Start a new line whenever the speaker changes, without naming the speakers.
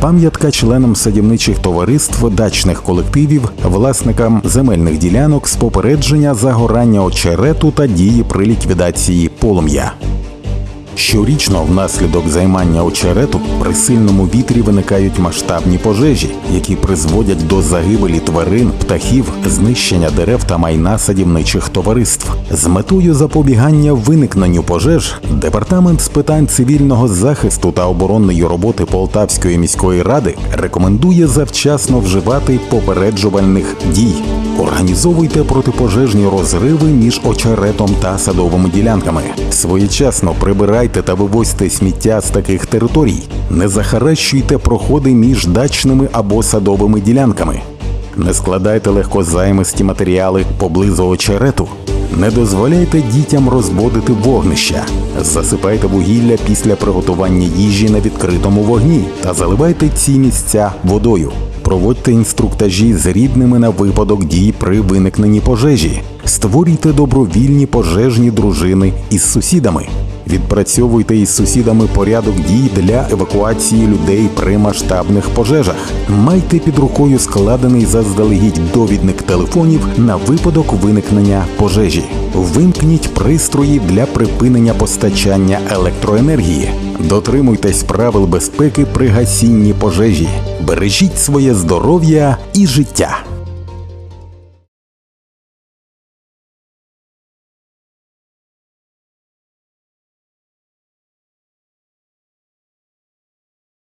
Пам'ятка членам садівничих товариств, дачних колективів, власникам земельних ділянок з попередження загорання очерету та дії при ліквідації полум'я. Щорічно внаслідок займання очерету при сильному вітрі виникають масштабні пожежі, які призводять до загибелі тварин, птахів, знищення дерев та майна садівничих товариств. З метою запобігання виникненню пожеж департамент з питань цивільного захисту та оборонної роботи Полтавської міської ради рекомендує завчасно вживати попереджувальних дій. Організовуйте протипожежні розриви між очеретом та садовими ділянками. Своєчасно прибирайте та вивозьте сміття з таких територій. Не захаращуйте проходи між дачними або садовими ділянками. Не складайте легкозаймисті матеріали поблизу очерету. Не дозволяйте дітям розводити вогнища. Засипайте вугілля після приготування їжі на відкритому вогні та заливайте ці місця водою. Проводьте інструктажі з рідними на випадок дій при виникненні пожежі. Створюйте добровільні пожежні дружини із сусідами. Відпрацьовуйте із сусідами порядок дій для евакуації людей при масштабних пожежах. Майте під рукою складений заздалегідь довідник телефонів на випадок виникнення пожежі. Вимкніть пристрої для припинення постачання електроенергії. Дотримуйтесь правил безпеки при гасінні пожежі. Бережіть своє здоров'я і життя.